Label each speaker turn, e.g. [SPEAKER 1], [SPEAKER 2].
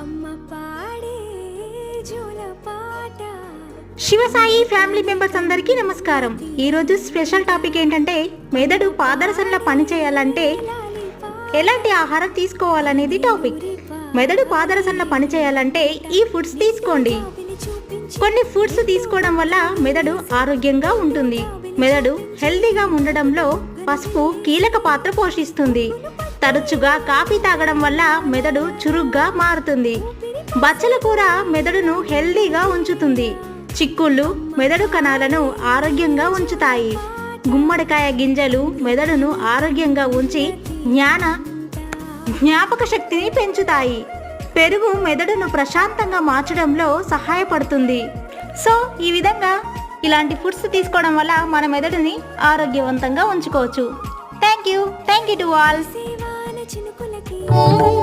[SPEAKER 1] అమ్మ పాడే జోల పాట.
[SPEAKER 2] శివసాయి ఫ్యామిలీ మెంబర్స్ అందరికీ నమస్కారం. ఈరోజు స్పెషల్ టాపిక్ ఏంటంటే మెదడు పాదరసంలో పని చేయాలంటే ఎలాంటి ఆహారం తీసుకోవాలనేది టాపిక్. మెదడు పాదరసంలో పని చేయాలంటే ఈ ఫుడ్స్ తీసుకోండి. కొన్ని ఫుడ్స్ తీసుకోవడం వల్ల మెదడు ఆరోగ్యంగా ఉంటుంది. మెదడు హెల్తీగా ఉండడంలో పసుపు కీలక పాత్ర పోషిస్తుంది. తరచుగా కాఫీ తాగడం వల్ల మెదడు చురుగ్గా మారుతుంది. బచ్చల కూర మెదడును హెల్తీగా ఉంచుతుంది. చిక్కుళ్ళు మెదడు కణాలను ఆరోగ్యంగా ఉంచుతాయి. గుమ్మడికాయ గింజలు మెదడును ఆరోగ్యంగా ఉంచి జ్ఞాన జ్ఞాపక శక్తిని పెంచుతాయి. పెరుగు మెదడును ప్రశాంతంగా మార్చడంలో సహాయపడుతుంది. సో ఈ విధంగా ఇలాంటి ఫుడ్స్ తీసుకోవడం వల్ల మన మెదడుని ఆరోగ్యవంతంగా ఉంచుకోవచ్చు. Thank you. Thank you to all.
[SPEAKER 1] Oh.